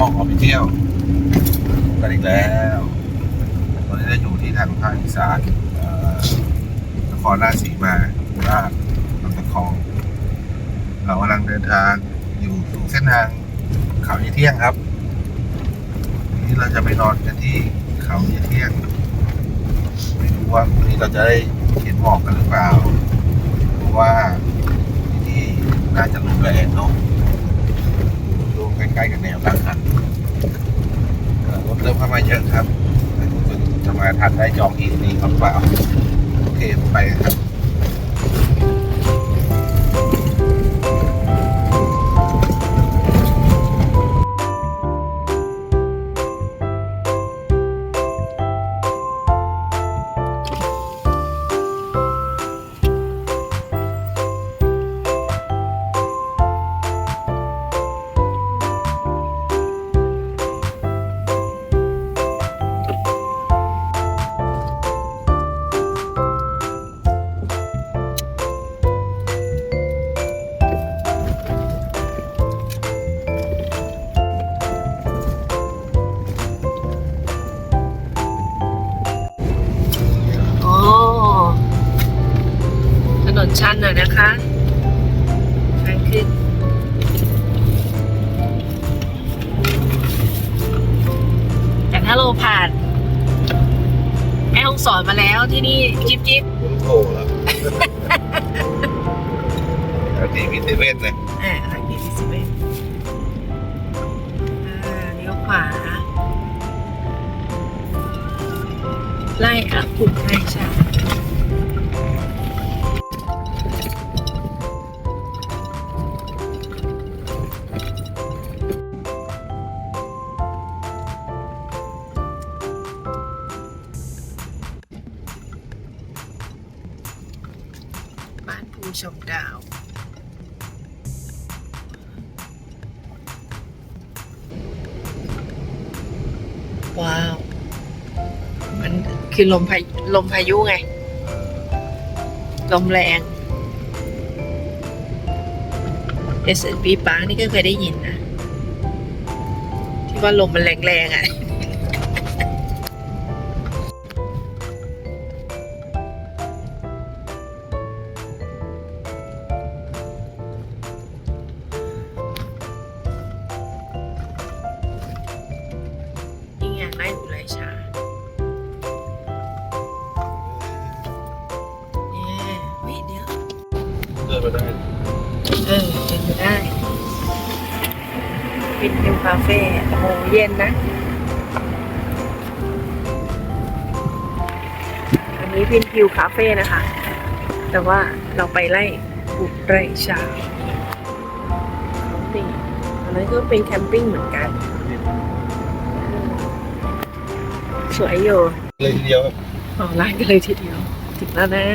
มองออกันอีกแล้ว ตอนนี้เราอยู่ที่ทางภาคอีสานเอ่อนครราชสีมาโคราชลำตะคอง เรากำลังเดินทางอยู่สู่เส้นทางเขาเยเที่ยงครับวันนี้เราจะไปนอนกันที่เขาเยเที่ยงไม่รู้ว่าวันนี้เราจะได้เห็นหมอกกันหรือเปล่า เพราะว่าที่นี่น่าจะลมแรงเนาะ ใกล้ๆกับแนวตั้งหันรถเริ่มเข้ามาเยอะครับคุณจะจะมาทันได้จองอีกนี้หรือเปล่าโอเคไปครับ ถ้าเราผ่านแม่ห้องสอนมาแล้วที่นี่จิ๊บจิ๊บผมโทรแล้วแล้วที่มีเซเว่นเลยอ่าทางนี้ที่สิบเอ็ดอ่าเลี้ยวขวา ไล่อักขุดไล่ชาบ้านภูชมดาวว้าว มันคือลมพายลมพายุไง ลมแรง S&P Park นี่ก็เคยได้ยินนะ ที่ว่าลมมันแรงๆอะ เดินมาได้เออเดินไปได้ปิดนิวคาเฟ่โอ้โหเย็นนะอันนี้พินพิวคาเฟ่นะคะ แต่ว่าเราไปไล่อุไรชาเขาตีอันนั้นก็เป็นแคมปิ้งเหมือนกันอืมสวยอยู่เลยทีเดียวออกไลน์กันเลยทีเดียวถึงแล้วนะ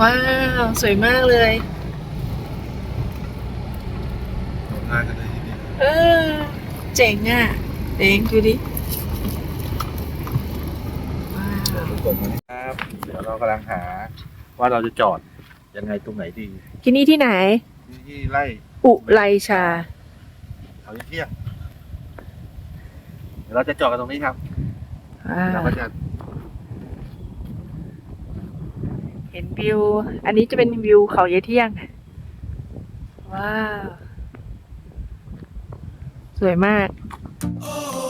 ว้าว สวยมากเลยออกงานกันเลยทีเดียวเออเจ๋งอะเจ๋งดูดิว้าว ทุกคนวันนี้ครับ เดี๋ยวเรากำลังหา ว่าเราจะจอดยังไงตรงไหนดีที่นี่ที่ไหน ที่ที่ไล่อุไรชา เขาเที่ยงเดี๋ยวเราจะจอดกันตรงนี้ครับว้าเราวก็จะ เห็นวิว อันนี้จะเป็นวิวเขาเยเที่ยง ว้าว สวยมาก Oh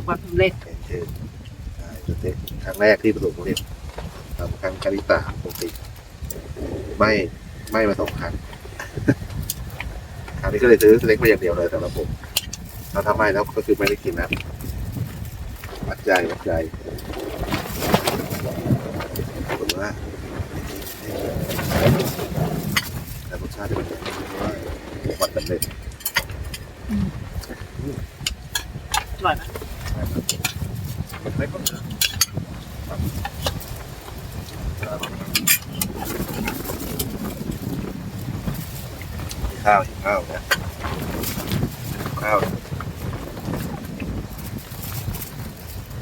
บความสำเร็จแกงเทศใช่สเต็กครั้งแรกที่ประสบความสำเร็จทำครั้งคาริตาปกติไม่ไม่มาสองครั้งคราวนี้ก็เลยซื้อสเต็กมาอย่างเดียวเลยสำหรับผมถ้าทำไม่แล้วก็คือไม่ได้กินนะวัดใจวัดใจผมว่าแต่รสชาติเป็นยังไงว่าวัดสำเร็จ อร่อยไหม มันไม่ต้อง ข้าวหิวข้าวนะหิวข้าว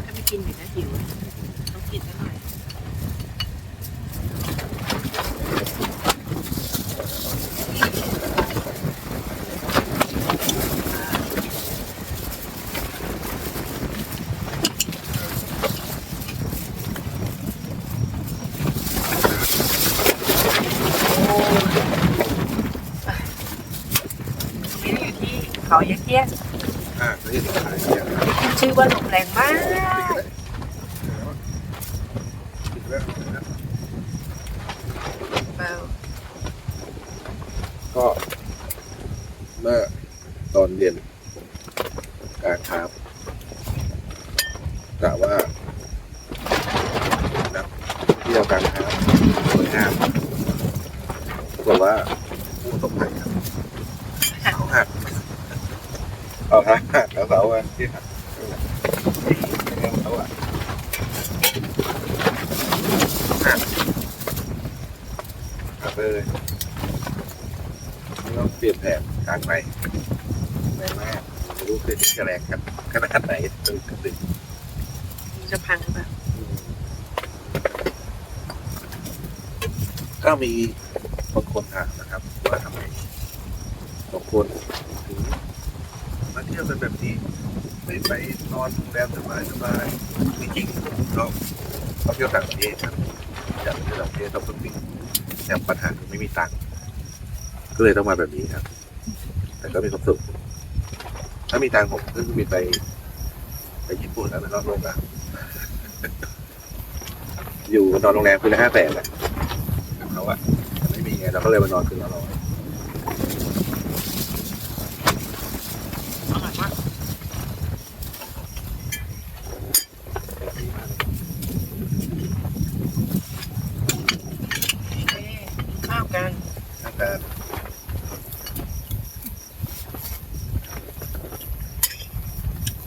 ถ้าไม่กินเดี๋ยวจะหิวต้องกินซะหน่อย ตรงนี้อยู่ที่เขายะเกี้ยน อ่าแล้วที่ขายเนี่ย ขึ้นชื่อว่าลมแรงมาก เบา ก็เมื่อตอนเย็นกลารครับกะว่านักเที่ยวกลารครับสวยงามบอกว่าผู้ประสบภัยครับเขาหักเอาหักหักแล้วเสาอะที่หักเขาอะหักหักเลยต้องเปลี่ยนแผน ทางใหม่แรงมากไม่รู้เคยจะแรงกันขนาดไหนตึงตึงจะพังหรือเปล่าก็มีบางคนถามนะครับ ว่าทำไมบางคนถึงมาเที่ยวกันแบบนี้ไม่ไปนอนโรงแรมสบายสบายๆจริงๆเราเราเที่ยวต่างประเทศครับอยากไปเที่ยวต่างประเทศต้องฝึกแต่ปัญหาคือไม่มีตังค์ก็เลยต้องมาแบบนี้ครับ แต่ก็มีความสุข ถ้ามีตังค์ผมก็มีไปไปญี่ปุ่นแล้วไปนอกโลกอะอยู่นอนโรงแรมคืนละห้าแสนแหละเขาอะแต่ไม่มีไงเราก็เลยมานอนคืนละร้อยอร่อยมากโอเคข้าวกัน อาการ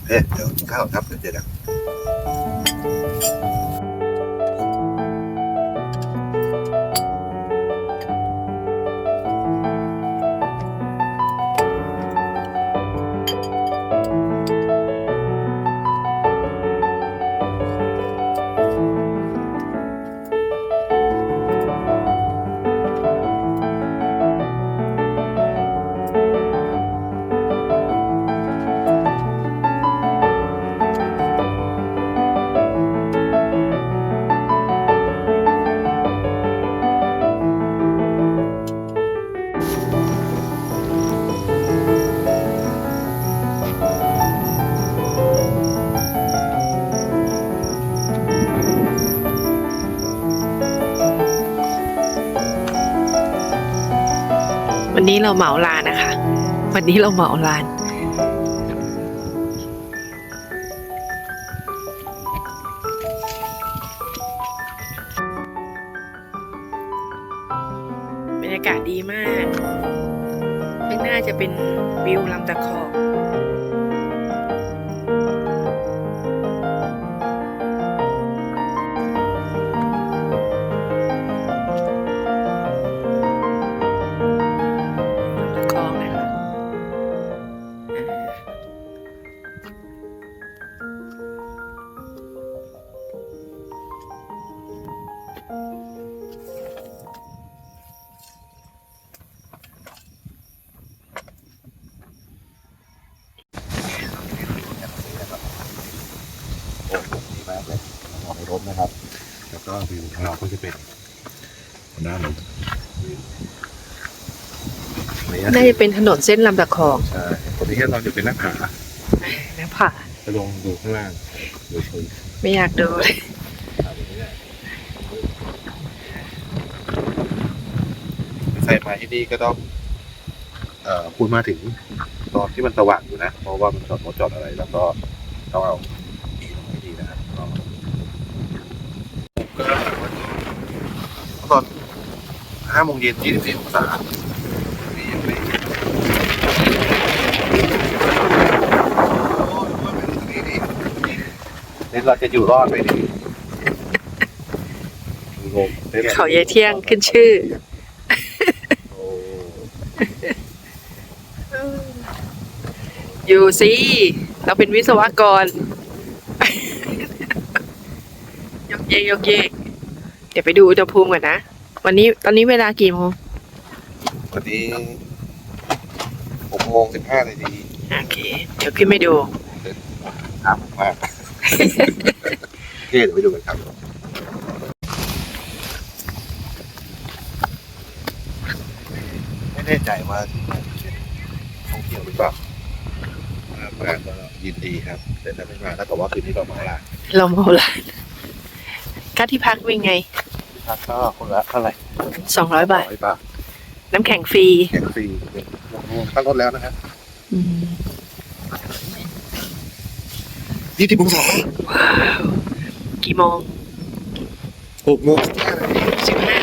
เอ๊ะเดี๋ยวกินข้าวครับเดี๋ยวเจอกัน เราเหมาลานนะคะ วันนี้เราเหมาลาน นนี้น่าจะเป็นถนนเส้นลำตะคองใช่ตรงนี้เราจะเป็นหน้าผานะผ่าจะลงดูข้างล่างดูชนไม่อยากดูเลยใส่มาที่นี่ก็ต้องเอ่อคุณมาถึงตอนที่มันสว่างอยู่นะ เพราะว่ามันจอดรถจอดอะไร แล้วก็ต้องเอาดีลงให้ดีนะครับก็ตอนห้าโมงเย็นยี่สิบสี่องศานี่ยังไม่โอ้ยว่าเป็นตรงนี้ดิเนี่ยเราจะอยู่รอดไปดิงงนี่แหละเขายายเที่ยงขึ้นชื่อโอ้อยู่สิเราเป็นวิศวกร ยกเยกยกเยกเดี๋ยวไปดูอุณหภูมิก่อนนะ วันนี้ตอนนี้เวลากี่โมงวันนี้หกโมงสิบห้านาทีโอเค เดี๋ยวขึ้นไปดูถามมาก เดี๋ยวไปดูกันครับไม่แน่ใจว่าที่มาเป็นท่องเที่ยวหรือเปล่าถ้ามาก็ยินดีครับแต่ถ้าไม่มาถ้ากับว่าคืนนี้เราเหมาละเราเมาลานค่าที่พักเป็นไงพักก็คนละเท่าไหร่สองร้อยบาทร้อยบาทน้ำแข็งฟรีแข่งฟรีตั้งรถแล้วนะครับอืม ยี่สิบองศากี่โมงหกโมงสิบห้านาทีสิบห้า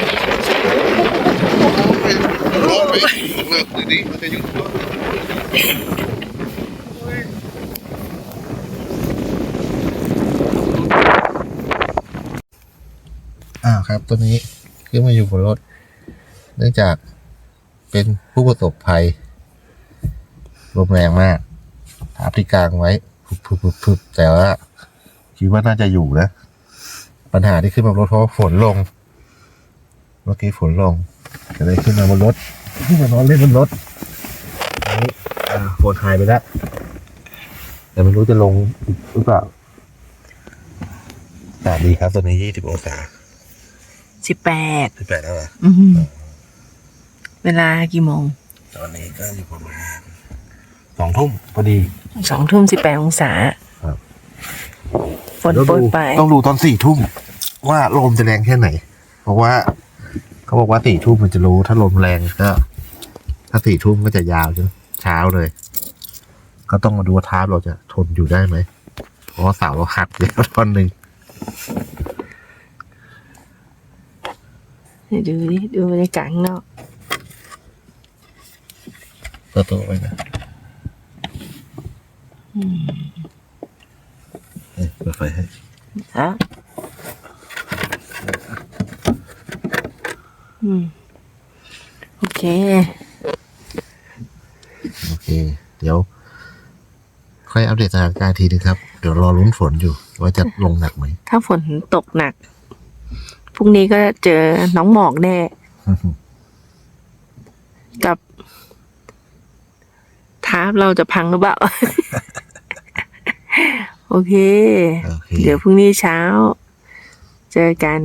รอดไปเลิกเลยดิมันจะหยุดรถอ้าวครับ ตัวนี้ขึ้นมาอยู่บนรถ เนื่องจากเป็นผู้ประสบภัยลมแรงมากถาบที่กลางไว้ พึบพึบพึบแต่ว่าคิดว่าน่าจะอยู่นะ ปัญหาที่ขึ้นมาบนรถเพราะฝนลง เมื่อกี้ฝนลงก็เลยขึ้นมาบนรถขึ้นมานอนเล่นบนรถนี่ฝนหายไปแล้วแต่ไม่รู้จะลงอีกหรือเปล่าอากาศดีครับ ตอนนี้ยี่สิบองศาสิบแปดสิบแปดแล้วเหรอเวลากี่โมง ตอนนี้ก็อยู่ประมาณ สองทุ่มพอดี สองทุ่มสิบแปดองศาครับ ฝนโปรยไปลายต้องดูตอนสี่ทุ่มว่าลมจะแรงแค่ไหน เพราะว่า เขาบอกว่าสี่ทุ่มมันจะรู้ถ้าลมแรงก็ ถ้าสี่ทุ่มก็จะยาวจนเช้าเลย ก็ต้องมาดูว่าท้าเราจะทนอยู่ได้ไหมเพราะว่าเสาเราหักเดียวท่อนหนึ่งเดี๋ยวดูดิดูบรรยากาศข้างนอกตัวโตไว้นะ เอ้ยเปิดไฟให้ฮะอืม โอเค โอเค เดี๋ยว ค่อยอัปเดตสถานการณ์ทีนึงครับ เดี๋ยวรอลุ้นฝนอยู่ ว่าจะลงหนักไหม ถ้าฝนตกหนัก พรุ่งนี้ก็เจอน้องหมอกแน่ กับทาร์ปเราจะพังหรือเปล่า โอเค โอเค เดี๋ยวพรุ่งนี้เช้า เจอกัน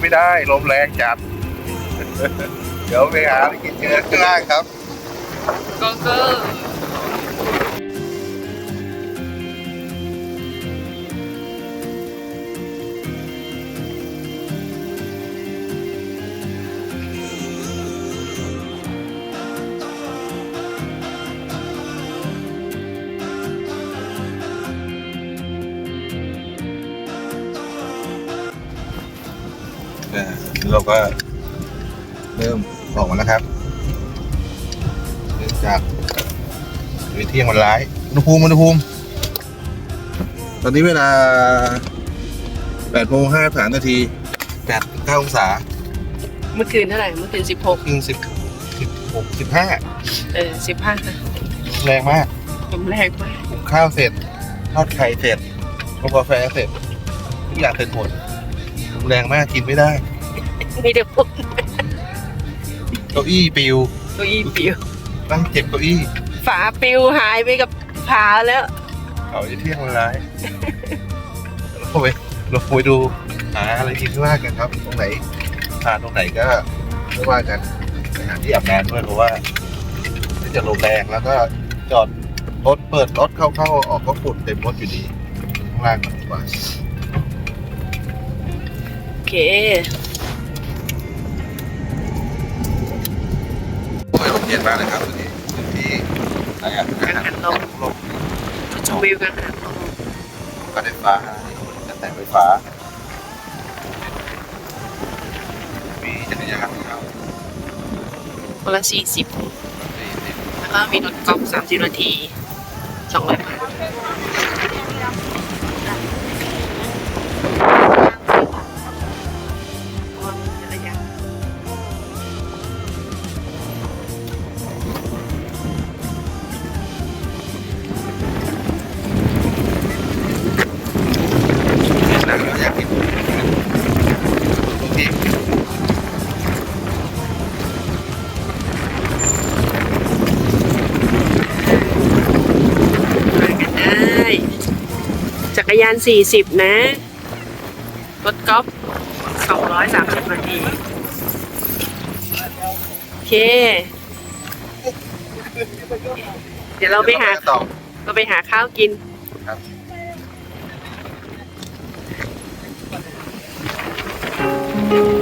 ไม่ได้ลมแรงจัด เดี๋ยวไปหาอะไรกินเจอข้างล่างครับ ก็ก็เอ เราก็เริ่มออกมาแล้วครับเนื่องจากเวทียงมันร้ายอุณหภูมิอุณหภูมิ ตอนนี้เวลา8โมง53นาที8 9องศา เมื่อคืนเท่าไหร่ เมื่อคืนสิบหกครึ่ง10 16 15 เออสิบห้าแรงมาก ลมแรงมาก หุงข้าวเสร็จ ทอดไข่เสร็จชงกาแฟเสร็จ ทุกอย่างเสร็จหมดแรงมากกินไม่ได้ มีแต่พวกเก้าอี้ปิวเก้าอี้ปิวนั่งเก็บเก้าอี้ฝาปิวหายไปกับผาแล้วเขาจะเที่ยงมันร้ายเราไปเราไปดูหาอะไรกินข้างล่างกันครับ ตรงไหนทานตรงไหนก็ไม่ว่ากันไปหาที่อาบน้ำด้วยเพราะว่าที่จะลมแรงแล้วก็จอดรถเปิดรถเข้าเข้าออกก็ฝุ่นเต็มรถอยู่ดีข้างล่างกันดีกว่าโอเค เย็นมากเลยครับที่ที่ไหนอะกังหันลมชมวิวกันค่ะกระไฟฟ้าจะแต่งไฟฟ้า มีจักรยานของเขาคนละสี่สิบแล้วก็มีรถกอล์ฟสามสิบนาทีสองร้อยบาท ยานสี่สิบนะ รถกอล์ฟสองร้อยสามสิบนาที โอเค เดี๋ยวเราไปหาต่อเราไปหาข้าวกินครับโ